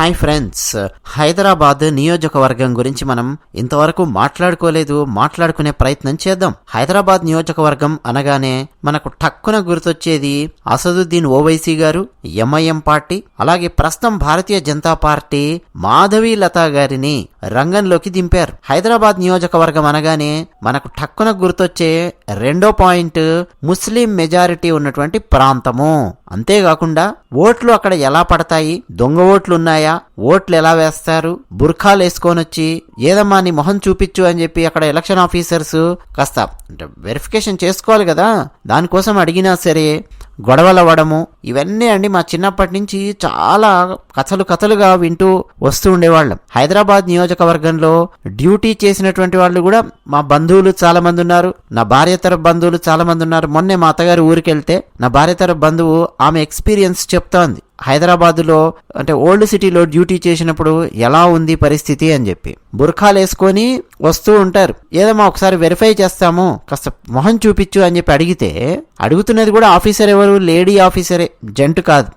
Hi friends Hyderabad నియోజకవర్గం గురించి మనం ఇంతవరకు మాట్లాడుకోలేదు మాట్లాడుకునే ప్రయత్నం చేద్దాం. హైదరాబాద్ నియోజకవర్గం అనగానే మనకు టక్కున గుర్తొచ్చేది అసదుద్దీన్ ఓవైసీ గారు ఎంఐఎం పార్టీ అలాగే ప్రస్తుతం భారతీయ జనతా పార్టీ మాధవి లతా గారిని రంగంలోకి దింపారు. హైదరాబాద్ నియోజకవర్గం అనగానే మనకు టక్కున గుర్తొచ్చే రెండో పాయింట్ ముస్లిం మెజారిటీ ఉన్నటువంటి ప్రాంతము. అంతేకాకుండా ఓట్లు అక్కడ ఎలా పడతాయి? దొంగ ఓట్లు ఉన్నాయా ఓట్లు ఎలా వేస్తారు? బుర్ఖాలు వేసుకొని వచ్చి ఏదమ్మా నీ మొహం చూపించు అని చెప్పి అక్కడ ఎలక్షన్ ఆఫీసర్స్ కాస్త అంటే వెరిఫికేషన్ చేసుకోవాలి కదా. దానికోసం అడిగినా సరే గొడవలు అవ్వడము ఇవన్నీ అండి మా చిన్నప్పటి నుంచి చాలా కథలు కథలుగా వింటూ వస్తూ ఉండేవాళ్ళం. హైదరాబాద్ నియోజకవర్గంలో డ్యూటీ చేసినటువంటి వాళ్ళు కూడా మా బంధువులు చాలా మంది ఉన్నారు. నా భార్య తరపు బంధువులు చాలా మంది ఉన్నారు. మొన్నే మా అత్తగారు ఊరికెళ్తే నా భార్య తరపు బంధువు ఆమె ఎక్స్పీరియన్స్ చెప్తోంది. హైదరాబాదులో అంటే ఓల్డ్ సిటీలో డ్యూటీ చేసినప్పుడు ఎలా ఉంది పరిస్థితి అని చెప్పి. బుర్ఖాలు వేసుకొని వస్తూ ఉంటారు. ఏదమ్మా ఒకసారి వెరిఫై చేస్తాము కాస్త మొహం చూపించు అని చెప్పి అడిగితే అడుగుతున్నది కూడా ఆఫీసర్ ఎవరు? లేడీ ఆఫీసరే. జంట్ కాదు.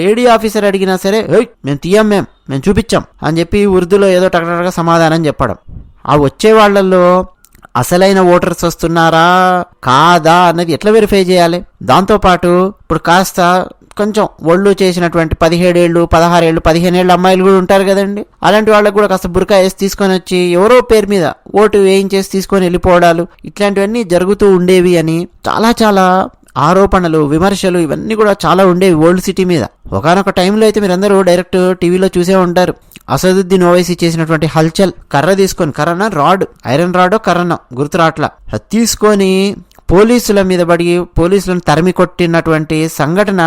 లేడీ ఆఫీసర్ అడిగినా సరే మేము తీయం మేం మేము చూపించాం అని చెప్పి ఉర్దూలో ఏదో టకటగా సమాధానం చెప్పడం. ఆ వచ్చే వాళ్ళల్లో అసలైన ఓటర్స్ వస్తున్నారా? కాదా అన్నది ఎట్లా వెరిఫై చేయాలి? దాంతోపాటు ఇప్పుడు కాస్త కొంచెం ఒళ్ళు చేసినటువంటి పదిహేడేళ్ళు పదహారేళ్ళు పదిహేనేళ్ళు అమ్మాయిలు కూడా ఉంటారు కదండి. అలాంటి వాళ్ళకు కూడా కాస్త బురకా వేసి తీసుకొని వచ్చి ఎవరో పేరు మీద ఓటు వేయించేసి తీసుకొని వెళ్ళిపోవడాలు ఇట్లాంటివన్నీ జరుగుతూ ఉండేవి అని చాలా చాలా ఆరోపణలు విమర్శలు ఇవన్నీ కూడా చాలా ఉండేవి ఓల్డ్ సిటీ మీద. ఒకనొక టైంలో అయితే మీరందరూ డైరెక్ట్ టీవీలో చూసే ఉంటారు. అసదుద్దీన్ ఓవైసీ చేసినటువంటి హల్చల్ కర్ర తీసుకొని కర్రన? రాడ్. ఐరన్ రాడో కర్రన? గుర్తురాట్ల తీసుకొని పోలీసుల మీద పడి పోలీసులను తరిమి కొట్టినటువంటి సంఘటన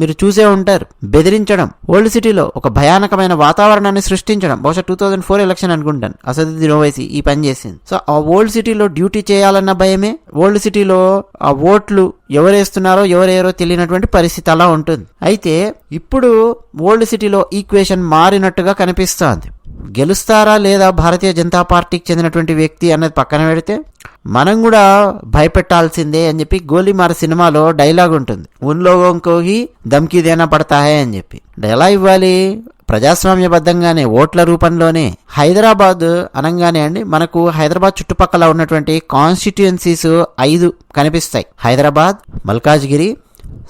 మీరు చూసే ఉంటారు. బెదిరించడం ఓల్డ్ సిటీలో ఒక భయానకమైన వాతావరణాన్ని సృష్టించడం బహుశా టూ థౌజండ్ ఫోర్ ఎలక్షన్ అనుకుంటాను. అసదుద్దీన్ ఓవైసీ ఈ పని చేసింది. సో ఆ ఓల్డ్ సిటీలో డ్యూటీ చేయాలన్న భయమే ఓల్డ్ సిటీలో ఆ ఓట్లు ఎవరేస్తున్నారో ఎవరెవరో తెలియనటువంటి పరిస్థితి అలా ఉంటుంది. అయితే ఇప్పుడు ఓల్డ్ సిటీలో ఈక్వేషన్ మారినట్టుగా కనిపిస్తోంది. గెలుస్తారా లేదా భారతీయ జనతా పార్టీకి చెందినటువంటి వ్యక్తి అన్నది పక్కన పెడితే మనం కూడా భయపెట్టాల్సిందే అని చెప్పి గోలీమార సినిమాలో డైలాగ్ ఉంటుంది. ఉన్ లోగోంకోహి దమ్కి దేనా పడతాయే అని చెప్పి. ఎలా ఇవ్వాలి? ప్రజాస్వామ్యబద్ధంగానే ఓట్ల రూపంలోనే హైదరాబాద్ అనగానే అండి మనకు హైదరాబాద్ చుట్టుపక్కల ఉన్నటువంటి కాన్స్టిట్యుయెన్సీస్ ఐదు కనిపిస్తాయి. హైదరాబాద్ మల్కాజ్గిరి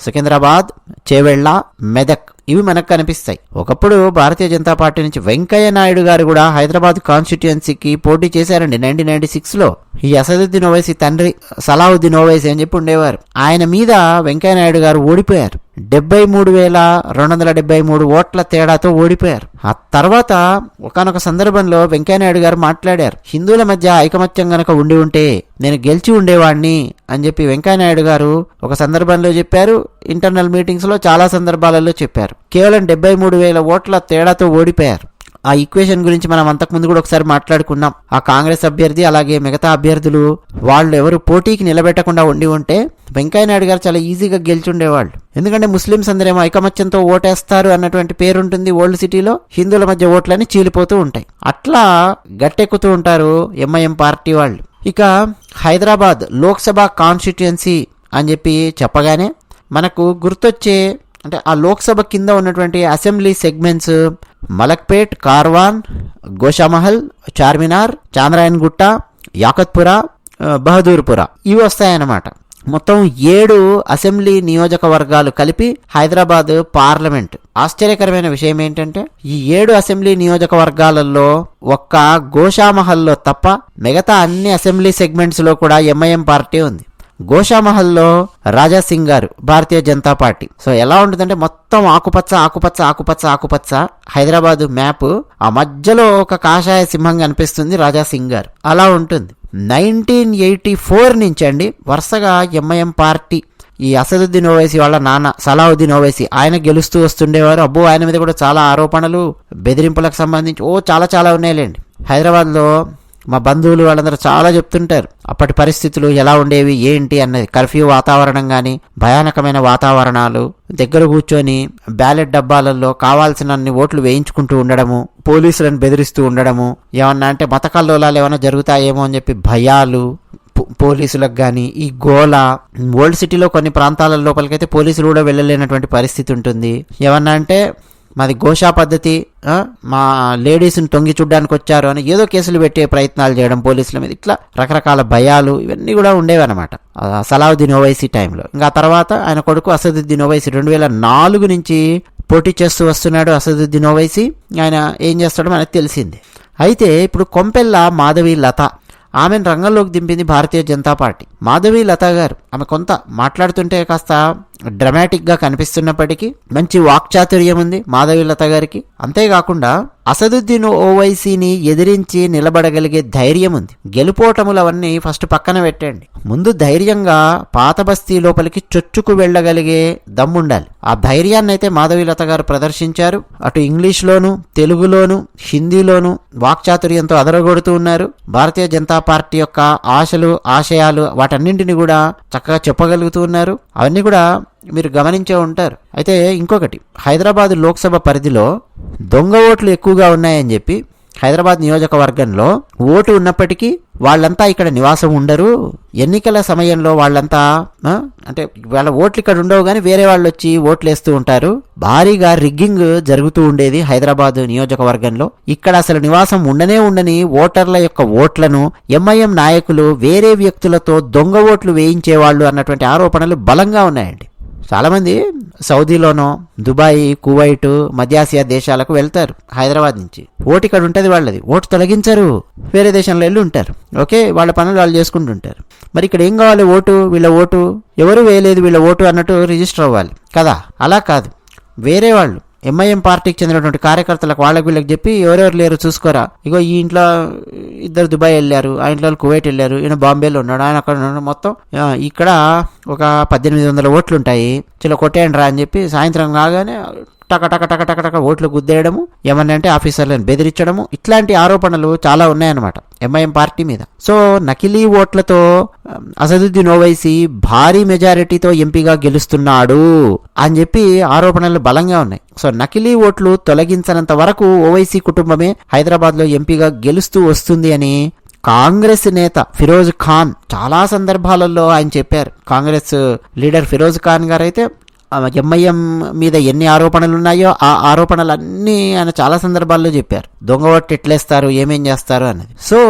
సికింద్రాబాద్ చేవెళ్ళ మెదక్ ఇవి మనకు కనిపిస్తాయి. ఒకప్పుడు భారతీయ జనతా పార్టీ నుంచి వెంకయ్య నాయుడు గారు కూడా హైదరాబాద్ కాన్స్టిట్యుయెన్సీకి పోటీ చేశారండి. నైన్టీన్ నైన్టీ సిక్స్లో ఈ అసదుద్దీన్ ఓవైసీ తండ్రి సలావుద్దీన్ ఓవైసీ అని చెప్పి ఉండేవారు. ఆయన మీద వెంకయ్య నాయుడు గారు ఓడిపోయారు. డెబ్బై మూడు వేల రెండు వందల డెబ్బై మూడు ఓట్ల తేడాతో ఓడిపోయారు. ఆ తర్వాత ఒకనొక సందర్భంలో వెంకయ్యనాయుడు గారు మాట్లాడారు. హిందువుల మధ్య ఐకమత్యం గనక ఉండి ఉంటే నేను గెలిచి ఉండేవాడిని అని చెప్పి వెంకయ్యనాయుడు గారు ఒక సందర్భంలో చెప్పారు ఇంటర్నల్ మీటింగ్స్లో చాలా సందర్భాలలో చెప్పారు. కేవలం డెబ్బై మూడు వేల ఓట్ల తేడాతో ఓడిపోయారు. ఆ ఈక్వేషన్ గురించి మనం అంతకుముందు కూడా ఒకసారి మాట్లాడుకున్నాం. ఆ కాంగ్రెస్ అభ్యర్థి అలాగే మిగతా అభ్యర్థులు వాళ్ళు ఎవరు పోటీకి నిలబెట్టకుండా ఉండి ఉంటే వెంకయ్య నాయుడు గారు చాలా ఈజీగా గెలిచుండేవాళ్ళు. ఎందుకంటే ముస్లిమ్స్ అందరేమో ఐకమత్యంతో ఓటేస్తారు అన్నటువంటి పేరుంటుంది ఓల్డ్ సిటీలో. హిందువుల మధ్య ఓట్లని చీలిపోతూ ఉంటాయి. అట్లా గట్టెక్కుతూ ఉంటారు ఎంఐఎం పార్టీ వాళ్ళు. ఇక హైదరాబాద్ లోక్సభ కాన్స్టిట్యుయెన్సీ అని చెప్పి చెప్పగానే మనకు గుర్తొచ్చే అంటే ఆ లోక్సభ కింద ఉన్నటువంటి assembly segments Malakpet Karwan Goshamahal Charminar Chandrayangutta Yakutpura Bahadurpura. ఇవి వస్తాయన్నమాట. మొత్తం ఏడు అసెంబ్లీ నియోజకవర్గాలు కలిపి హైదరాబాద్ పార్లమెంట్. ఆశ్చర్యకరమైన విషయం ఏంటంటే ఈ ఏడు అసెంబ్లీ నియోజకవర్గాలలో ఒక్క గోషామహల్లో తప్ప మిగతా అన్ని అసెంబ్లీ సెగ్మెంట్స్లో కూడా ఎంఐఎం పార్టీ ఉంది. గోషామహల్లో రాజాసింగ్ గారు భారతీయ జనతా పార్టీ. సో ఎలా ఉంటుందంటే మొత్తం ఆకుపచ్చ ఆకుపచ్చ ఆకుపచ్చ ఆకుపచ్చ హైదరాబాద్ మ్యాప్ ఆ మధ్యలో ఒక కాషాయ సింహం కనిపిస్తుంది రాజాసింగ్ గారు. అలా ఉంటుంది. నైన్టీన్ ఎయిటీ ఫోర్ నుంచి అండి వరుసగా ఎంఐఎం పార్టీ. ఈ అసదుద్దీన్ ఓవైసీ వాళ్ళ నాన్న సలావుద్దీన్ ఓవైసీ ఆయన గెలుస్తూ వస్తుండేవారు. అబ్బో ఆయన మీద కూడా చాలా ఆరోపణలు బెదిరింపులకు సంబంధించి ఓ చాలా చాలా ఉన్నాయిలేండి. హైదరాబాద్లో మా బంధువులు వాళ్ళందరూ చాలా చెప్తుంటారు అప్పటి పరిస్థితులు ఎలా ఉండేవి ఏంటి అన్నది కర్ఫ్యూ వాతావరణం కానీ భయానకమైన వాతావరణాలు దగ్గర కూర్చొని బ్యాలెట్ డబ్బాలలో కావాల్సినన్ని ఓట్లు వేయించుకుంటూ ఉండడము పోలీసులను బెదిరిస్తూ ఉండడము ఏమన్నా అంటే మత కల్లోలాలు ఏమైనా జరుగుతాయేమో అని చెప్పి భయాలు పోలీసులకు కానీ ఈ గోలా ఓల్డ్ సిటీలో కొన్ని ప్రాంతాల లోపలికైతే పోలీసులు కూడా వెళ్ళలేనటువంటి పరిస్థితి ఉంటుంది. ఏమన్నా అంటే మాది గోషా పద్ధతి మా లేడీస్ని తొంగి చూడ్డానికి వచ్చారు అని ఏదో కేసులు పెట్టే ప్రయత్నాలు చేయడం పోలీసుల మీద ఇట్లా రకరకాల భయాలు ఇవన్నీ కూడా ఉండేవన్నమాట. సలావుద్దీన్ ఓవైసీ టైంలో. ఇంకా తర్వాత ఆయన కొడుకు అసదుద్దీన్ ఓవైసీ రెండు వేల నాలుగు నుంచి పోటీ చేస్తూ వస్తున్నాడు అసదుద్దీన్ ఓవైసీ. ఆయన ఏం చేస్తాడో మనకు తెలిసింది. అయితే ఇప్పుడు కొంపెల్ల మాధవి లత ఆమెను రంగంలోకి దింపింది భారతీయ జనతా పార్టీ. మాధవి లత గారు ఆమె కొంత మాట్లాడుతుంటే కాస్త డ్రమాటిక్గా కనిపిస్తున్నప్పటికీ మంచి వాక్చాతుర్యం ఉంది మాధవి లత గారికి. అంతేకాకుండా అసదుద్దీన్ ఓవైసీని ఎదిరించి నిలబడగలిగే ధైర్యం ఉంది. గెలుపోటములవన్నీ ఫస్ట్ పక్కన పెట్టండి ముందు ధైర్యంగా పాత బస్తీ లోపలికి చొచ్చుకు వెళ్ళగలిగే దమ్ముండాలి. ఆ ధైర్యాన్ని అయితే మాధవీలత గారు ప్రదర్శించారు. అటు ఇంగ్లీష్లోను తెలుగులోను హిందీలోను వాక్చాతుర్యంతో అదరగొడుతూ ఉన్నారు. భారతీయ జనతా పార్టీ యొక్క ఆశలు ఆశయాలు వాటన్నింటిని కూడా చక్కగా చెప్పగలుగుతూ ఉన్నారు. అవన్నీ కూడా మీరు గమనించే ఉంటారు. అయితే ఇంకొకటి హైదరాబాద్ లోక్సభ పరిధిలో దొంగ ఓట్లు ఎక్కువగా ఉన్నాయని చెప్పి హైదరాబాద్ నియోజకవర్గంలో ఓటు ఉన్నప్పటికీ వాళ్ళంతా ఇక్కడ నివాసం ఉండరు. ఎన్నికల సమయంలో వాళ్ళంతా అంటే వాళ్ళ ఓట్లు ఇక్కడ ఉండవు కానీ వేరే వాళ్ళు వచ్చి ఓట్లు వేస్తూ ఉంటారు. భారీగా రిగ్గింగ్ జరుగుతూ ఉండేది హైదరాబాద్ నియోజకవర్గంలో. ఇక్కడ అసలు నివాసం ఉండనే ఉండని ఓటర్ల యొక్క ఓట్లను ఎంఐఎం నాయకులు వేరే వ్యక్తులతో దొంగ ఓట్లు వేయించేవాళ్ళు అన్నటువంటి ఆరోపణలు బలంగా ఉన్నాయండి. చాలామంది సౌదీలోనో దుబాయ్ కువైట్ మధ్యాసియా దేశాలకు వెళ్తారు హైదరాబాద్ నుంచి. ఓటు ఇక్కడ ఉంటుంది వాళ్ళది. ఓటు తొలగించరు. వేరే దేశంలో వెళ్ళి ఉంటారు. ఓకే వాళ్ళ పనులు వాళ్ళు చేసుకుంటుంటారు. మరి ఇక్కడ ఏం కావాలి ఓటు? వీళ్ళ ఓటు? ఎవరు వేయలేదు వీళ్ళ ఓటు అన్నట్టు రిజిస్టర్ అవ్వాలి. కదా? అలా కాదు. వేరే వాళ్ళు ఎంఐఎం పార్టీకి చెందినటువంటి కార్యకర్తలకు వాళ్ళకి వీళ్ళకి చెప్పి ఎవరెవరు లేరు చూసుకోరా. ఇగో ఈ ఇంట్లో ఇద్దరు దుబాయ్ వెళ్ళారు ఆ ఇంట్లో కువైట్ వెళ్ళారు ఈయన బాంబేలో ఉన్నాడు ఆయన అక్కడ ఉన్నాడు. మొత్తం ఇక్కడ ఒక పద్దెనిమిది వందల ఓట్లు ఉంటాయి చిలో కొట్టేయండి రా అని చెప్పి సాయంత్రం కాగానే టక టక టక టక టక ఓట్లు గుద్దేయడము ఏమన్నా అంటే ఆఫీసర్లను బెదిరించడము ఇట్లాంటి ఆరోపణలు చాలా ఉన్నాయన్నమాట ఎంఐఎం పార్టీ మీద. సో నకిలీ ఓట్లతో అసదుద్దీన్ ఓవైసీ భారీ మెజారిటీతో ఎంపీగా గెలుస్తున్నాడు అని చెప్పి ఆరోపణలు బలంగా ఉన్నాయి. సో నకిలీ ఓట్లు తొలగించనంత వరకు ఓవైసీ కుటుంబమే హైదరాబాద్లో ఎంపీగా గెలుస్తూ వస్తుంది అని కాంగ్రెస్ నేత ఫిరోజ్ ఖాన్ చాలా సందర్భాలలో ఆయన చెప్పారు. కాంగ్రెస్ లీడర్ ఫిరోజ్ ఖాన్ గారు అయితే ఎంఐఎం మీద ఎన్ని ఆరోపణలు ఉన్నాయో ఆ ఆరోపణలన్నీ ఆయన చాలా సందర్భాల్లో చెప్పారు. దొంగ ఓట్లు ఎట్లేస్తారు ఏమేం చేస్తారు అన్నది. సో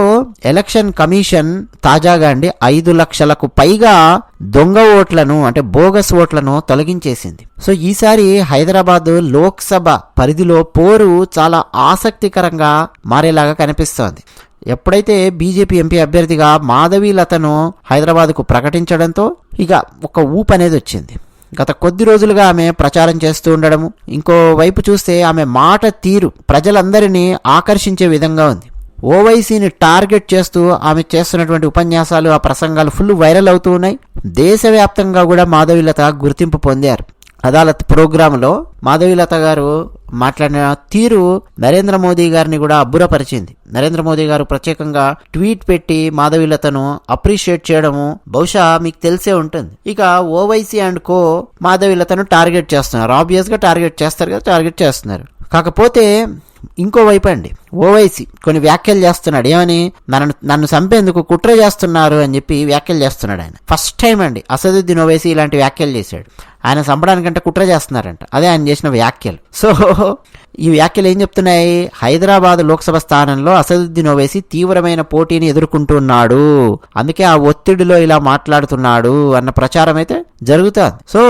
ఎలక్షన్ కమిషన్ తాజాగా అండి ఐదు లక్షలకు పైగా దొంగ ఓట్లను అంటే బోగస్ ఓట్లను తొలగించేసింది. సో ఈసారి హైదరాబాద్ లోక్సభ పరిధిలో పోరు చాలా ఆసక్తికరంగా మారేలాగా కనిపిస్తోంది. ఎప్పుడైతే బీజేపీ ఎంపీ అభ్యర్థిగా మాధవీలతను హైదరాబాద్కు ప్రకటించడంతో ఇక ఒక ఊపు అనేది వచ్చింది గత కొద్ది రోజులుగా ఆమె ప్రచారం చేస్తూ ఉండడము. ఇంకో వైపు చూస్తే ఆమె మాట తీరు ప్రజలందరినీ ఆకర్షించే విధంగా ఉంది. ఓవైసీని టార్గెట్ చేస్తూ ఆమె చేస్తున్నటువంటి ఉపన్యాసాలు ఆ ప్రసంగాలు ఫుల్ వైరల్ అవుతూ ఉన్నాయి. దేశవ్యాప్తంగా కూడా మాధవీలత గుర్తింపు పొందారు. అదాలత్ ప్రోగ్రాంలో మాధవీలత గారు మాట్లాడిన తీరు నరేంద్ర మోదీ గారిని కూడా అబ్బురపరిచింది. నరేంద్ర మోదీ గారు ప్రత్యేకంగా ట్వీట్ పెట్టి మాధవీలతను అప్రిషియేట్ చేయడము బహుశా మీకు తెలిసే ఉంటుంది. ఇక ఓవైసీ అండ్ కో మాధవీలతను టార్గెట్ చేస్తున్నారు. ఆబ్వియస్గా టార్గెట్ చేస్తారు కదా టార్గెట్ చేస్తున్నారు. కాకపోతే ఇంకో వైపు అండి. ఓవైసీ కొన్ని వ్యాఖ్యలు చేస్తున్నాడు. ఏమని? నన్ను నన్ను చంపేందుకు కుట్ర చేస్తున్నారు అని చెప్పి వ్యాఖ్యలు చేస్తున్నాడు ఆయన. ఫస్ట్ టైం అండి. అసదుద్దీన్ ఓవైసీ ఇలాంటి వ్యాఖ్యలు చేశాడు. ఆయన చంపడానికంటే కుట్ర చేస్తున్నారంట. అదే ఆయన చేసిన వ్యాఖ్యలు. సో ఈ వ్యాఖ్యలు ఏం చెప్తున్నాయి? హైదరాబాద్ లోక్సభ స్థానంలో అసదుద్దీన్ ఓవైసీ తీవ్రమైన పోటీని ఎదుర్కొంటున్నాడు. అందుకే ఆ ఒత్తిడిలో ఇలా మాట్లాడుతున్నాడు అన్న ప్రచారం అయితే జరుగుతుంది. సో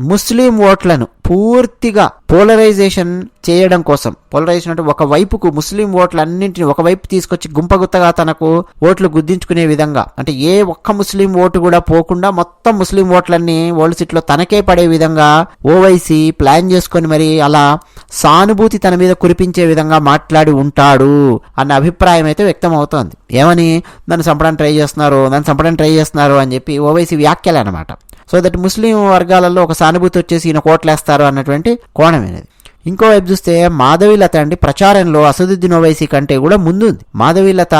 ముస్లిం ఓట్లను పూర్తిగా పోలరైజేషన్ చేయడం కోసం. పోలరైజేషన్ అంటే ఒక వైపుకు ముస్లిం ఓట్లన్నింటినీ ఒకవైపు తీసుకొచ్చి గుంపగుత్తగా తనకు ఓట్లు గుద్దించుకునే విధంగా. అంటే ఏ ఒక్క ముస్లిం ఓటు కూడా పోకుండా మొత్తం ముస్లిం ఓట్లన్నీ ఓల్డ్ సీట్లో తనకే పడే విధంగా ఓవైసీ ప్లాన్ చేసుకొని మరి అలా సానుభూతి తన మీద కురిపించే విధంగా మాట్లాడి ఉంటాడు అన్న అభిప్రాయం అయితే వ్యక్తం అవుతోంది ఏమని? నన్ను చంపడానికి ట్రై చేస్తున్నారు నన్ను చంపడానికి ట్రై చేస్తున్నారు అని చెప్పి ఓవైసీ వ్యాఖ్యలు అనమాట సో దట్ ముస్లిం వర్గాలలో ఒక సానుభూతి వచ్చేసి ఈయన కోట్లేస్తారు అన్నటువంటి కోణమైనది. ఇంకో వైపు చూస్తే మాధవీలత అండి ప్రచారంలో అసదుద్దీన్ ఓవైసీ కంటే కూడా ముందుంది. మాధవీలత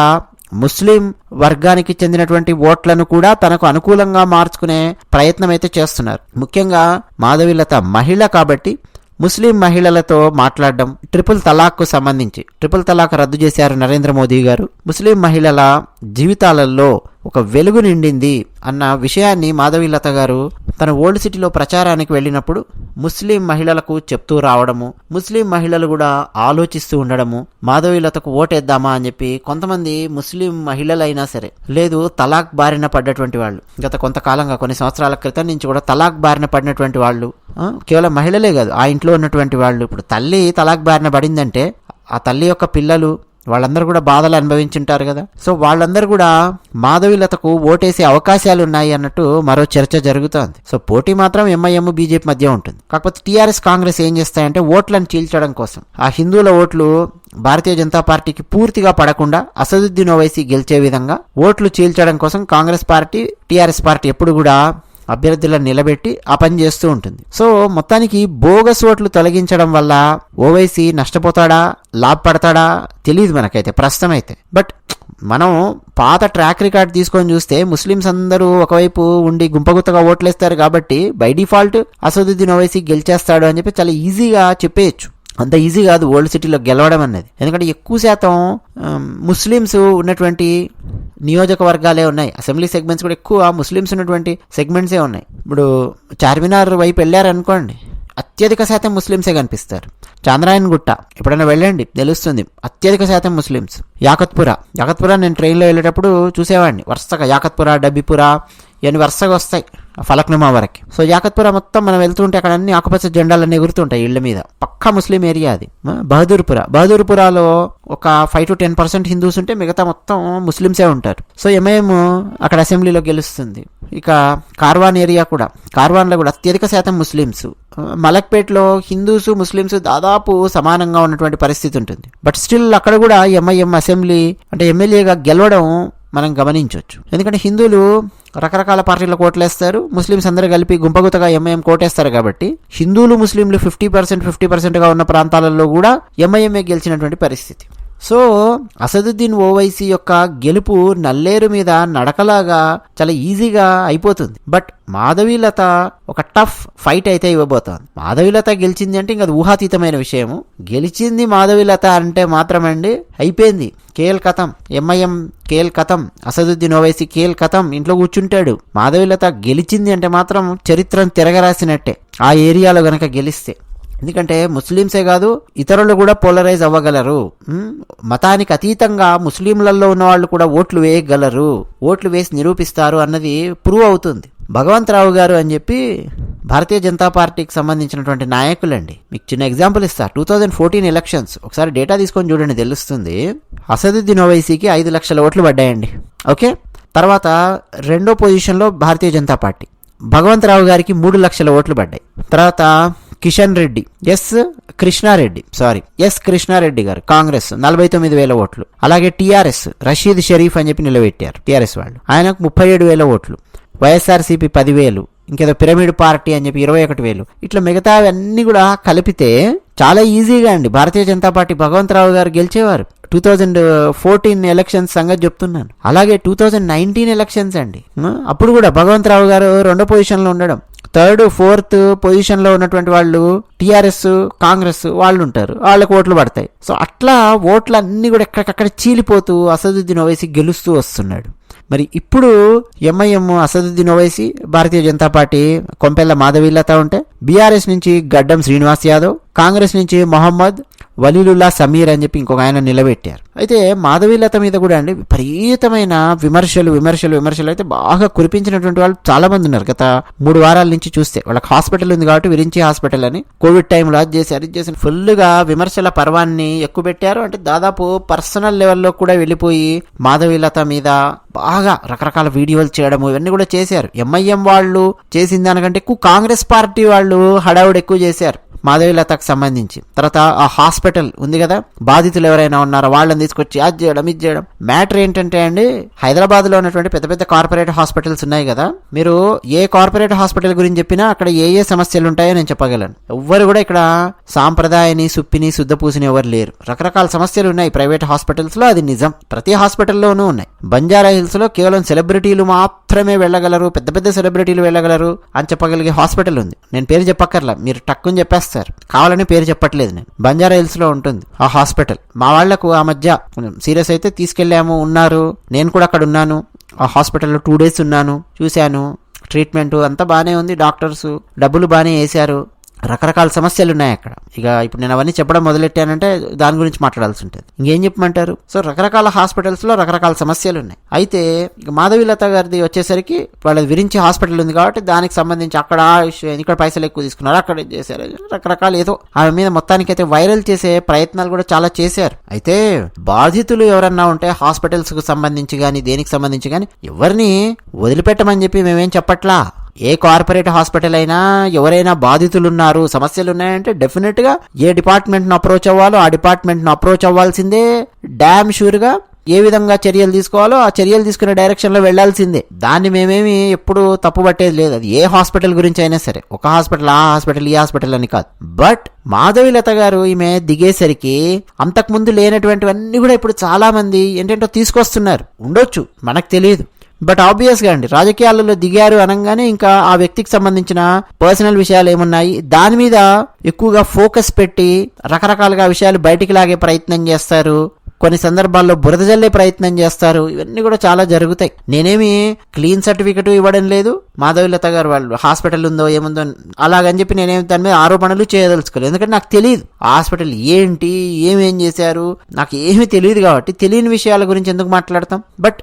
ముస్లిం వర్గానికి చెందినటువంటి ఓట్లను కూడా తనకు అనుకూలంగా మార్చుకునే ప్రయత్నం అయితే చేస్తున్నారు. ముఖ్యంగా మాధవీలత మహిళ కాబట్టి ముస్లిం మహిళలతో మాట్లాడడం ట్రిపుల్ తలాక్కు సంబంధించి ట్రిపుల్ తలాక్ రద్దు చేశారు నరేంద్ర మోదీ గారు. ముస్లిం మహిళల జీవితాలలో ఒక వెలుగు నిండింది అన్న విషయాన్ని మాధవీలత గారు తన ఓల్డ్ సిటీలో ప్రచారానికి వెళ్ళినప్పుడు ముస్లిం మహిళలకు చెప్తూ రావడము ముస్లిం మహిళలు కూడా ఆలోచిస్తూ ఉండడము మాధవీలతకు ఓటేద్దామా అని చెప్పి కొంతమంది ముస్లిం మహిళలైనా సరే లేదు తలాక్ బారిన పడ్డటువంటి వాళ్ళు గత కొంతకాలంగా కొన్ని సంవత్సరాల క్రితం నుంచి కూడా తలాక్ బారిన పడినటువంటి వాళ్ళు కేవలం మహిళలే కాదు ఆ ఇంట్లో ఉన్నటువంటి వాళ్ళు ఇప్పుడు తల్లి తలాక్ బారిన పడిందంటే ఆ తల్లి యొక్క పిల్లలు వాళ్ళందరూ కూడా బాధలు అనుభవించుంటారు కదా. సో వాళ్ళందరూ కూడా మాధవీలతకు ఓటేసే అవకాశాలు ఉన్నాయి అన్నట్టు మరో చర్చ జరుగుతోంది. సో పోటీ మాత్రం ఎంఐఎం బీజేపీ మధ్య ఉంటుంది. కాకపోతే టీఆర్ఎస్ కాంగ్రెస్ ఏం చేస్తాయంటే ఓట్లను చీల్చడం కోసం. ఆ హిందువుల ఓట్లు భారతీయ జనతా పార్టీకి పూర్తిగా పడకుండా అసదుద్దీన్ ఓవైసీ గెలిచే విధంగా ఓట్లు చీల్చడం కోసం కాంగ్రెస్ పార్టీ టీఆర్ఎస్ పార్టీ ఎప్పుడు కూడా అభ్యర్థులను నిలబెట్టి ఆ పని చేస్తూ ఉంటుంది. సో మొత్తానికి బోగస్ ఓట్లు తొలగించడం వల్ల ఓవైసీ నష్టపోతాడా? లాభపడతాడా తెలియదు మనకైతే ప్రస్తుతం అయితే. బట్ మనం పాత ట్రాక్ రికార్డ్ తీసుకొని చూస్తే ముస్లిమ్స్ అందరూ ఒకవైపు ఉండి గుంపగుత్తగా ఓట్లేస్తారు కాబట్టి బై డిఫాల్ట్ అసదుద్దీన్ ఓవైసీ గెలిచేస్తాడు అని చెప్పి చాలా ఈజీగా చెప్పేయచ్చు. అంత ఈజీ కాదు ఓల్డ్ సిటీలో గెలవడం అనేది ఎందుకంటే ఎక్కువ శాతం ముస్లిమ్స్ ఉన్నటువంటి నియోజకవర్గాలే ఉన్నాయి. అసెంబ్లీ సెగ్మెంట్స్ కూడా ఎక్కువ ముస్లిమ్స్ ఉన్నటువంటి సెగ్మెంట్సే ఉన్నాయి. ఇప్పుడు చార్మినార్ వైపు వెళ్ళారనుకోండి అత్యధిక శాతం ముస్లిమ్సే కనిపిస్తారు. చాంద్రాయన్ గుట్ట ఎప్పుడైనా వెళ్ళండి తెలుస్తుంది. అత్యధిక శాతం ముస్లిమ్స్. యాకత్పుర. యాకత్పుర నేను ట్రైన్లో వెళ్ళేటప్పుడు చూసేవాడిని. వరుసగా యాకత్పుర డబ్బిపుర ఇవన్నీ వరుసగా వస్తాయి? ఫలక్నుమా వరకు. సో యాకత్పుర మొత్తం మనం వెళ్తుంటే అక్కడ అన్ని ఆకుపచ్చ జెండాలన్నీ ఎగురుతుంటాయి ఇళ్ళ మీద. పక్కా ముస్లిం ఏరియా అది. బహదూర్పుర. బహదూర్పురాలో ఒక five to ten percent Hindus ఉంటే మిగతా మొత్తం ముస్లిమ్సే ఉంటారు. సో ఎంఐఎం అక్కడ అసెంబ్లీలో గెలుస్తుంది? ఇక కార్వాన్ ఏరియా కూడా. కార్వాన్లో కూడా అత్యధిక శాతం ముస్లిమ్స్. మలక్పేట్లో హిందూస్ ముస్లిమ్స్ దాదాపు సమానంగా ఉన్నటువంటి పరిస్థితి ఉంటుంది. బట్ స్టిల్ అక్కడ కూడా ఎంఐఎం అసెంబ్లీ అంటే ఎమ్మెల్యేగా గెలవడం మనం గమనించవచ్చు ఎందుకంటే హిందువులు రకరకాల పార్టీలకు ఓట్లేస్తారు ముస్లిమ్స్ అందరూ కలిపి గుంపగుతగా ఎంఐఎం కోటేస్తారు కాబట్టి హిందువులు ముస్లింలు ఫిఫ్టీ పర్సెంట్ ఫిఫ్టీ పర్సెంట్గా ఉన్న ప్రాంతాలలో కూడా ఎంఐఎంఏ గెలిచినటువంటి పరిస్థితి. సో అసదుద్దీన్ ఓవైసీ యొక్క గెలుపు నల్లేరు మీద నడకలాగా చాలా ఈజీగా అయిపోతుంది. బట్ మాధవీలత ఒక టఫ్ ఫైట్ అయితే ఇవ్వబోతోంది. మాధవీలత గెలిచింది అంటే ఇంకా ఊహాతీతమైన విషయము. గెలిచింది మాధవీలత అంటే మాత్రమండి అయిపోయింది. కేల్ కథం ఎంఐఎం కేల్ కథం అసదుద్దీన్ ఓవైసీ కేల్ కథం ఇంట్లో కూర్చుంటాడు. మాధవీలత గెలిచింది అంటే మాత్రం చరిత్రను తిరగరాసినట్టే. ఆ ఏరియాలో గనక గెలిస్తే. ఎందుకంటే ముస్లిమ్సే కాదు ఇతరులు కూడా పోలరైజ్ అవ్వగలరు. మతానికి అతీతంగా ముస్లింలలో ఉన్న వాళ్ళు కూడా ఓట్లు వేయగలరు. ఓట్లు వేసి నిరూపిస్తారు అన్నది ప్రూవ్ అవుతుంది. భగవంతరావు గారు అని చెప్పి భారతీయ జనతా పార్టీకి సంబంధించినటువంటి నాయకులండి. మీకు చిన్న ఎగ్జాంపుల్ ఇస్తా. టూ థౌజండ్ ఫోర్టీన్ ఎలక్షన్స్ ఒకసారి డేటా తీసుకొని చూడండి తెలుస్తుంది. అసదుద్దీన్ ఓవైసీకి ఐదు లక్షల ఓట్లు పడ్డాయండి. ఓకే? తర్వాత రెండో పొజిషన్లో భారతీయ జనతా పార్టీ. భగవంతరావు గారికి మూడు లక్షల ఓట్లు పడ్డాయి. తర్వాత Kishan Reddy. S Krishna Reddy. Sorry S Krishna Reddy garu. Congress నలభై తొమ్మిది వేల ఓట్లు. అలాగే టీఆర్ఎస్ రషీద్ షరీఫ్ అని చెప్పి నిలబెట్టారు టీఆర్ఎస్ వాళ్ళు. ఆయనకు ముప్పై ఏడు వేల ఓట్లు. వైఎస్ఆర్సీపీ పదివేలు. ఇంకేదో పిరమిడ్ పార్టీ అని చెప్పి ఇరవై ఒకటి వేలు. ఇట్లా మిగతావన్నీ కూడా కలిపితే చాలా ఈజీగా అండి. భారతీయ జనతా పార్టీ భగవంతరావు గారు గెలిచేవారు. టూ థౌజండ్ ఫోర్టీన్ ఎలక్షన్స్ సంగతి చెప్తున్నాను. అలాగే టూ థౌజండ్ నైన్టీన్ ఎలక్షన్స్ అండి. అప్పుడు కూడా భగవంతరావు గారు రెండో పొజిషన్లో ఉండడం. థర్డ్ ఫోర్త్ పొజిషన్లో ఉన్నటువంటి వాళ్ళు టీఆర్ఎస్ కాంగ్రెస్ వాళ్ళు ఉంటారు వాళ్ళకి ఓట్లు పడతాయి. సో అట్లా ఓట్లు అన్ని కూడా ఎక్కడికక్కడ చీలిపోతూ అసదుద్దీన్ ఓవైసీ గెలుస్తూ వస్తున్నాడు. మరి ఇప్పుడు ఎంఐఎం అసదుద్దీన్ ఓవైసీ భారతీయ జనతా పార్టీ కొంపెల్ల మాధవీలత ఉంటే బీఆర్ఎస్ నుంచి గడ్డం శ్రీనివాస్ యాదవ్ కాంగ్రెస్ నుంచి మొహమ్మద్ వలీలుల్లా సమీర్ అని చెప్పి ఇంకొక ఆయన నిలబెట్టారు. అయితే మాధవీలత మీద కూడా అండి విపరీతమైన విమర్శలు విమర్శలు విమర్శలు అయితే బాగా కురిపించినటువంటి వాళ్ళు చాలా మంది ఉన్నారు. గత మూడు వారాల నుంచి చూస్తే వాళ్ళకి హాస్పిటల్ ఉంది కాబట్టి విరించి హాస్పిటల్ అని కోవిడ్ టైంలో అది చేసి అది చేసి ఫుల్గా విమర్శల పర్వాన్ని ఎక్కువ పెట్టారు అంటే దాదాపు పర్సనల్ లెవెల్లో కూడా వెళ్ళిపోయి మాధవీలత మీద బాగా రకరకాల వీడియోలు చేయడము ఇవన్నీ కూడా చేశారు. ఎంఐఎం వాళ్ళు చేసిన దానికంటే ఎక్కువ కాంగ్రెస్ పార్టీ వాళ్ళు హడావుడు ఎక్కువ చేశారు. మాధవీలతకు సంబంధించి. తర్వాత ఆ హాస్పిటల్ ఉంది కదా బాధితులు ఎవరైనా ఉన్నారో వాళ్ళని తీసుకొచ్చి అది చేయడం ఇది చేయడం. మ్యాటర్ ఏంటంటే అండి హైదరాబాద్లో ఉన్నటువంటి పెద్ద పెద్ద కార్పొరేట్ హాస్పిటల్స్ ఉన్నాయి కదా మీరు ఏ కార్పొరేట్ హాస్పిటల్ గురించి చెప్పినా అక్కడ ఏ ఏ సమస్యలు ఉంటాయో నేను చెప్పగలను. ఎవ్వరు కూడా ఇక్కడ సాంప్రదాయని సుప్పిని శుద్ధపూసిని ఎవరు లేరు. రకరకాల సమస్యలు ఉన్నాయి ప్రైవేట్ హాస్పిటల్స్లో అది నిజం. ప్రతి హాస్పిటల్లోనూ ఉన్నాయి. బంజారా హిల్స్లో కేవలం సెలబ్రిటీలు మాత్రమే వెళ్ళగలరు పెద్ద పెద్ద సెలబ్రిటీలు వెళ్ళగలరు అని చెప్పగలిగే హాస్పిటల్ ఉంది. నేను పేరు చెప్పక్కర్లా మీరు టక్కుని చెప్పేస్తారు కావాలని పేరు చెప్పట్లేదు నేను. బంజారా హిల్స్లో ఉంటుంది ఆ హాస్పిటల్. మా వాళ్ళకు ఆ మధ్య సీరియస్ అయితే తీసుకెళ్ళాము ఉన్నారు. నేను కూడా అక్కడ ఉన్నాను. ఆ హాస్పిటల్లో టూ డేస్ ఉన్నాను. చూశాను. ట్రీట్మెంట్ అంతా బాగానే ఉంది. డాక్టర్స్ డబ్బులు బాగానే వేశారు. రకరకాల సమస్యలు ఉన్నాయి అక్కడ. ఇక ఇప్పుడు నేను అవన్నీ చెప్పడం మొదలెట్టానంటే దాని గురించి మాట్లాడాల్సి ఉంటుంది. ఇంకేం చెప్పమంటారు? సో రకరకాల హాస్పిటల్స్లో రకరకాల సమస్యలు ఉన్నాయి అయితే ఇక మాధవీలత గారిది వచ్చేసరికి వాళ్ళది విరించి హాస్పిటల్ ఉంది కాబట్టి దానికి సంబంధించి అక్కడ ఇక్కడ పైసలు ఎక్కువ తీసుకున్నారు అక్కడ చేశారు. రకరకాల ఏదో ఆమె మీద మొత్తానికి అయితే వైరల్ చేసే ప్రయత్నాలు కూడా చాలా చేశారు. అయితే బాధితులు ఎవరన్నా ఉంటే హాస్పిటల్స్కు సంబంధించి కానీ దేనికి సంబంధించి కానీ ఎవరిని వదిలిపెట్టమని చెప్పి మేమేం చెప్పట్లా? ఏ కార్పొరేట్ హాస్పిటల్ అయినా ఎవరైనా బాధితులు ఉన్నారు సమస్యలు ఉన్నాయంటే డెఫినెట్గా ఏ డిపార్ట్మెంట్ను అప్రోచ్ అవ్వాలో ఆ డిపార్ట్మెంట్ను అప్రోచ్ అవ్వాల్సిందే. డామ్ షూర్గా ఏ విధంగా చర్యలు తీసుకోవాలో ఆ చర్యలు తీసుకునే డైరెక్షన్లో వెళ్ళాల్సిందే దాన్ని మేమేమి ఎప్పుడు తప్పు పట్టేది లేదు. అది ఏ హాస్పిటల్ గురించి అయినా సరే. ఒక హాస్పిటల్ ఆ హాస్పిటల్ ఈ హాస్పిటల్ అని కాదు. బట్ మాధవిలత గారు ఈమె దిగేసరికి అంతకుముందు లేనటువంటివన్నీ కూడా ఇప్పుడు చాలా మంది ఏంటంటో తీసుకొస్తున్నారు. ఉండొచ్చు. మనకు తెలియదు. బట్ ఆబ్వియస్గా అండి రాజకీయాలలో దిగారు అనగానే ఇంకా ఆ వ్యక్తికి సంబంధించిన పర్సనల్ విషయాలు ఏమున్నాయి? దాని మీద ఎక్కువగా ఫోకస్ పెట్టి రకరకాలుగా విషయాలు బయటికి లాగే ప్రయత్నం చేస్తారు. కొన్ని సందర్భాల్లో బురద జల్లే ప్రయత్నం చేస్తారు. ఇవన్నీ కూడా చాలా జరుగుతాయి. నేనేమి క్లీన్ సర్టిఫికెట్ ఇవ్వడం లేదు. మాధవిలత గారు వాళ్ళు హాస్పిటల్ ఉందో ఏముందో అలాగని చెప్పి నేనేమి దాని మీద ఆరోపణలు చేయదలుచుకోలేదు. ఎందుకంటే నాకు తెలియదు హాస్పిటల్ ఏంటి? ఏమేం చేశారు? నాకు ఏమీ తెలియదు కాబట్టి తెలియని విషయాల గురించి ఎందుకు మాట్లాడతాం? బట్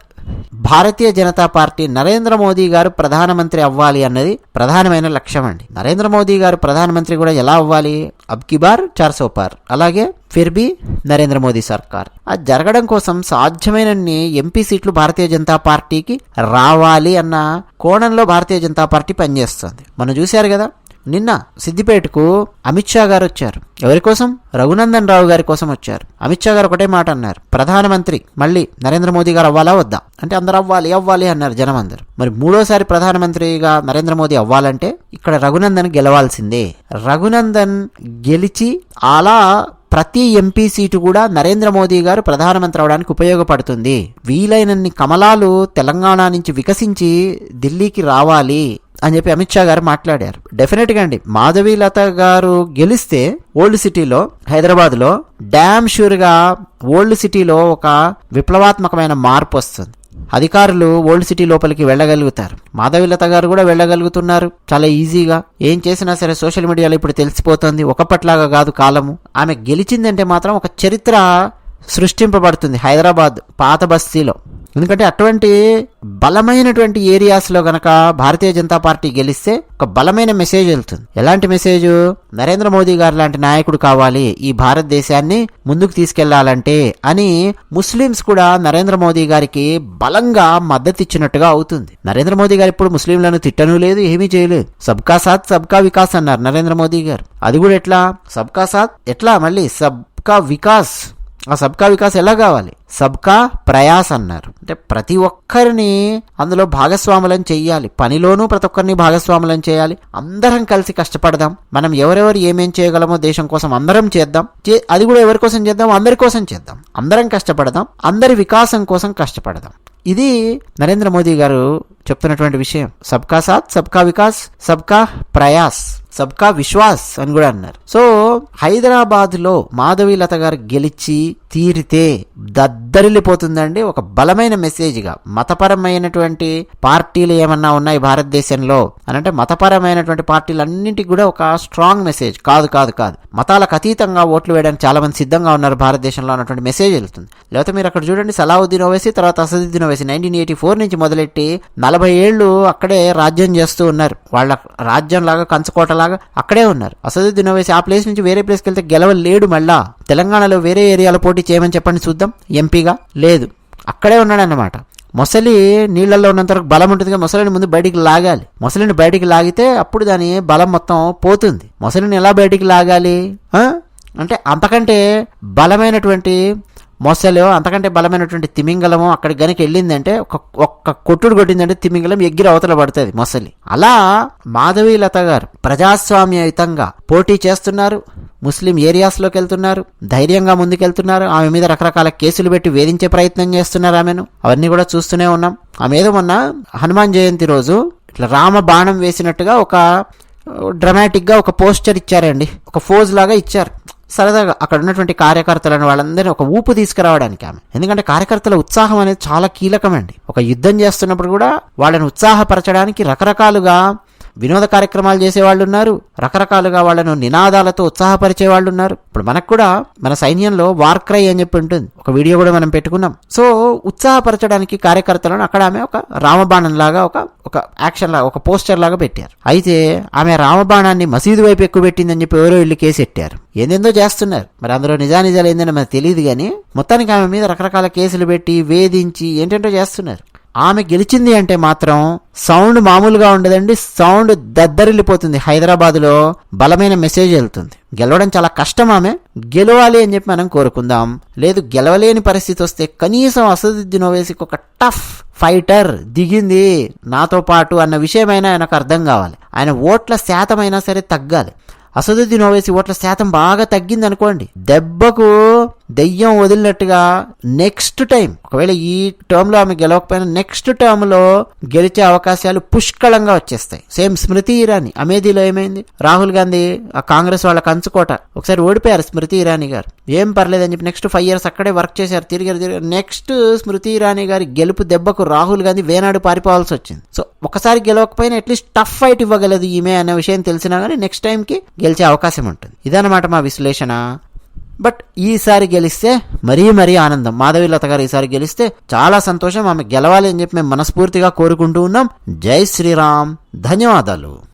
భారతీయ జనతా పార్టీ నరేంద్ర మోదీ గారు ప్రధానమంత్రి అవ్వాలి అన్నది ప్రధానమైన లక్ష్యం అండి. నరేంద్ర మోదీ గారు ప్రధానమంత్రి కూడా ఎలా అవ్వాలి? అబ్కి బార్ చార్ పార్. అలాగే ఫిర్బీ నరేంద్ర మోదీ సర్కార్. అది జరగడం కోసం సాధ్యమైనన్ని ఎంపీ సీట్లు భారతీయ జనతా పార్టీకి రావాలి అన్న కోణంలో భారతీయ జనతా పార్టీ పనిచేస్తుంది. మనం చూశారు కదా నిన్న సిద్దిపేటకు అమిత్ షా గారు వచ్చారు. ఎవరి కోసం? రఘునందన్ రావు గారి కోసం వచ్చారు. అమిత్ షా గారు ఒకటే మాట అన్నారు. ప్రధానమంత్రి మళ్ళీ నరేంద్ర మోదీ గారు అవ్వాలా వద్దా? అంటే అందరు అవ్వాలి అవ్వాలి అన్నారు జనం అందరు మరి మూడోసారి ప్రధానమంత్రిగా నరేంద్ర మోదీ అవ్వాలంటే ఇక్కడ రఘునందన్ గెలవాల్సిందే. రఘునందన్ గెలిచి అలా ప్రతి ఎంపీ సీటు కూడా నరేంద్ర మోదీ గారు ప్రధానమంత్రి అవడానికి ఉపయోగపడుతుంది. వీలైనన్ని కమలాలు తెలంగాణ నుంచి వికసించి ఢిల్లీకి రావాలి. అని చెప్పి అమిత్ షా గారు మాట్లాడారు. డెఫినెట్గా అండి. మాధవి లత గారు గెలిస్తే ఓల్డ్ సిటీలో హైదరాబాద్లో డ్యామ్ షూర్గా ఓల్డ్ సిటీలో ఒక విప్లవాత్మకమైన మార్పు వస్తుంది. అధికారులు ఓల్డ్ సిటీ లోపలికి వెళ్ళగలుగుతారు. మాధవిలత గారు కూడా వెళ్ళగలుగుతున్నారు. చాలా ఈజీగా ఏం చేసినా సరే సోషల్ మీడియాలో ఇప్పుడు తెలిసిపోతుంది. ఒకప్పట్లాగా కాదు కాలము. ఆమె గెలిచిందంటే మాత్రం ఒక చరిత్ర సృష్టింపబడుతుంది హైదరాబాద్ పాత బస్తీలో. ఎందుకంటే అటువంటి బలమైనటువంటి ఏరియాస్లో గనక భారతీయ జనతా పార్టీ గెలిస్తే ఒక బలమైన మెసేజ్ వెళ్తుంది. ఎలాంటి మెసేజ్ నరేంద్ర మోదీ గారు లాంటి నాయకుడు కావాలి ఈ భారతదేశాన్ని ముందుకు తీసుకెళ్ళాలంటే అని ముస్లిమ్స్ కూడా నరేంద్ర మోదీ గారికి బలంగా మద్దతు ఇచ్చినట్టుగా అవుతుంది. నరేంద్ర మోదీ గారు ఇప్పుడు ముస్లింలను తిట్టను లేదు ఏమీ చేయలేదు. సబ్కా సాత్ సబ్కా వికాస్ అన్నారు నరేంద్ర మోదీ గారు. అది కూడా ఎట్లా? సబ్కా సాత్ ఎట్లా? మళ్ళీ సబ్కా వికాస్. ఆ సబ్కా వికాస్ ఎలా కావాలి? సబ్కా ప్రయాస్ అన్నారు. అంటే ప్రతి ఒక్కరిని అందులో భాగస్వాములను చెయ్యాలి. పనిలోనూ ప్రతి ఒక్కరిని భాగస్వాములను చేయాలి. అందరం కలిసి కష్టపడదాం. మనం ఎవరెవరు ఏమేం చేయగలమో దేశం కోసం అందరం చేద్దాం. అది కూడా ఎవరి కోసం చేద్దాం? అందరి కోసం చేద్దాం. అందరం కష్టపడదాం. అందరి వికాసం కోసం కష్టపడదాం. ఇది నరేంద్ర మోదీ గారు చెప్తున్నటువంటి విషయం. సబ్కా సాత్ సబ్కా వికాస్ సబ్కా ప్రయాస్. సబ్కా విశ్వాస్ అని కూడా అన్నారు. సో హైదరాబాద్లో మాధవీలత గారు గెలిచి తీరితే దద్దరిల్లిపోతుందండి ఒక బలమైన మెసేజ్గా మతపరమైనటువంటి పార్టీలు ఏమన్నా ఉన్నాయి భారతదేశంలో? అని అంటే మతపరమైనటువంటి పార్టీలు అన్నింటికి కూడా ఒక స్ట్రాంగ్ మెసేజ్. కాదు కాదు కాదు. మతాలకు అతీతంగా ఓట్లు వేయడానికి చాలా మంది సిద్ధంగా ఉన్నారు భారతదేశంలో అన్నటువంటి మెసేజ్ వెళ్తుంది. లేకపోతే మీరు అక్కడ చూడండి సలావుద్దీన్ ఓవైసీ తర్వాత Asaduddin Owaisi nineteen eighty four నుంచి మొదలెట్టి నలభై ఏళ్ళు అక్కడే రాజ్యం చేస్తూ ఉన్నారు. వాళ్ళ రాజ్యం లాగా కంచుకోటలాగా అక్కడే ఉన్నారు. అసదుద్దీన్ ఓవైసీ ఆ ప్లేస్ నుంచి వేరే ప్లేస్కి వెళ్తే గెలవలేడు మళ్ళా. తెలంగాణలో వేరే ఏరియాలో పోటీ చేయమని చెప్పండి చూద్దాం. ఎంపీ ఎంపీగా లేదు. అక్కడే ఉన్నాడన్నమాట. మొసలి నీళ్ళల్లో ఉన్నంత వరకు బలం ఉంటుంది కదా, మొసలిని ముందు బయటికి లాగాలి. మొసలిని బయటికి లాగితే అప్పుడు దాని బలం మొత్తం పోతుంది. మొసలిని ఎలా బయటికి లాగాలి? అంటే అంతకంటే బలమైనటువంటి మొసలో అంతకంటే బలమైనటువంటి తిమింగలము అక్కడికి గనుక వెళ్ళిందంటే ఒక ఒక్క కొట్టుడు కొట్టిందంటే తిమింగలం ఎగ్గిరి అవతల పడుతుంది మొసలి. అలా మాధవీలత గారు ప్రజాస్వామ్యయుతంగా పోటీ చేస్తున్నారు. ముస్లిం ఏరియాస్లోకి వెళ్తున్నారు ధైర్యంగా ముందుకెళ్తున్నారు ఆమె మీద రకరకాల కేసులు పెట్టి వేధించే ప్రయత్నం చేస్తున్నారు ఆమెను. అవన్నీ కూడా చూస్తూనే ఉన్నాం. ఆమె ఏదో మొన్న హనుమాన్ జయంతి రోజు ఇట్లా రామ బాణం వేసినట్టుగా ఒక డ్రమాటిక్గా ఒక పోస్టర్ ఇచ్చారండి. ఒక ఫోజ్ లాగా ఇచ్చారు. సరదాగా అక్కడ ఉన్నటువంటి కార్యకర్తలను వాళ్ళందరినీ ఒక ఊపు తీసుకురావడానికి ఆమె. ఎందుకంటే కార్యకర్తల ఉత్సాహం అనేది చాలా కీలకమండి. ఒక యుద్ధం చేస్తున్నప్పుడు కూడా వాళ్ళని ఉత్సాహపరచడానికి రకరకాలుగా వినోద కార్యక్రమాలు చేసేవాళ్ళు ఉన్నారు రకరకాలుగా వాళ్ళను నినాదాలతో ఉత్సాహపరిచే వాళ్ళు ఉన్నారు ఇప్పుడు మనకు కూడా మన సైన్యంలో వార్ క్రై అని చెప్పి ఉంటుంది. ఒక వీడియో కూడా మనం పెట్టుకున్నాం. సో ఉత్సాహపరచడానికి కార్యకర్తలను అక్కడ ఆమె ఒక రామబాణం లాగా ఒక ఒక యాక్షన్ లాగా ఒక పోస్టర్ లాగా పెట్టారు. అయితే ఆమె రామబాణాన్ని మసీదు వైపు ఎక్కువ పెట్టిందని చెప్పి ఎవరో వెళ్ళి కేసు పెట్టారు ఏందేందో చేస్తున్నారు? మరి అందులో నిజానిజాలు ఏందని మనకు తెలియదు కానీ మొత్తానికి ఆమె మీద రకరకాల కేసులు పెట్టి వేధించి ఏంటంటో చేస్తున్నారు? ఆమె గెలిచింది అంటే మాత్రం సౌండ్ మామూలుగా ఉండదండి సౌండ్ దద్దరిల్లిపోతుంది. హైదరాబాద్లో బలమైన మెసేజ్ వెళ్తుంది. గెలవడం చాలా కష్టం ఆమె. గెలవాలి అని చెప్పి మనం కోరుకుందాం. లేదు గెలవలేని పరిస్థితి వస్తే కనీసం అసదుద్దీన్ ఓవైసీకి ఒక టఫ్ ఫైటర్ దిగింది నాతో పాటు అన్న విషయమైనా ఆయనకు అర్థం కావాలి. ఆయన ఓట్ల శాతమైనా సరే తగ్గాలి. అసదుద్దీన్ ఓవైసీ ఓట్ల శాతం బాగా తగ్గింది అనుకోండి దెబ్బకు దెయ్యం వదిలినట్టుగా నెక్స్ట్ టైం ఒకవేళ ఈ టర్మ్లో ఆమె గెలవకపోయినా నెక్స్ట్ టర్మ్లో గెలిచే అవకాశాలు పుష్కళంగా వచ్చేస్తాయి. సేమ్ స్మృతి ఇరానీ అమేధీలో ఏమైంది? రాహుల్ గాంధీ ఆ కాంగ్రెస్ వాళ్ళ కంచుకోట ఒకసారి ఓడిపోయారు స్మృతి ఇరానీ గారు. ఏం పర్లేదని చెప్పి నెక్స్ట్ ఫైవ్ ఇయర్స్ అక్కడే వర్క్ చేశారు తిరిగారు తిరిగారు. నెక్స్ట్ స్మృతి ఇరానీ గారి గెలుపు దెబ్బకు రాహుల్ గాంధీ వేనాడు పారిపోవాల్సి వచ్చింది. సో ఒకసారి గెలవకపోయినా అట్లీస్ట్ టఫ్ ఫైట్ ఇవ్వగలదు ఈమె అనే విషయం తెలిసినా కానీ నెక్స్ట్ టైంకి గెలిచే అవకాశం ఉంటుంది. ఇదన్నమాట మా విశ్లేషణ. బట్ ఈసారి గెలిస్తే మరీ మరీ ఆనందం. మాధవీలత గారు ఈసారి గెలిస్తే చాలా సంతోషం. ఆమె గెలవాలి అని చెప్పి మేము మనస్ఫూర్తిగా కోరుకుంటూ ఉన్నాం. జై శ్రీరామ్. ధన్యవాదాలు.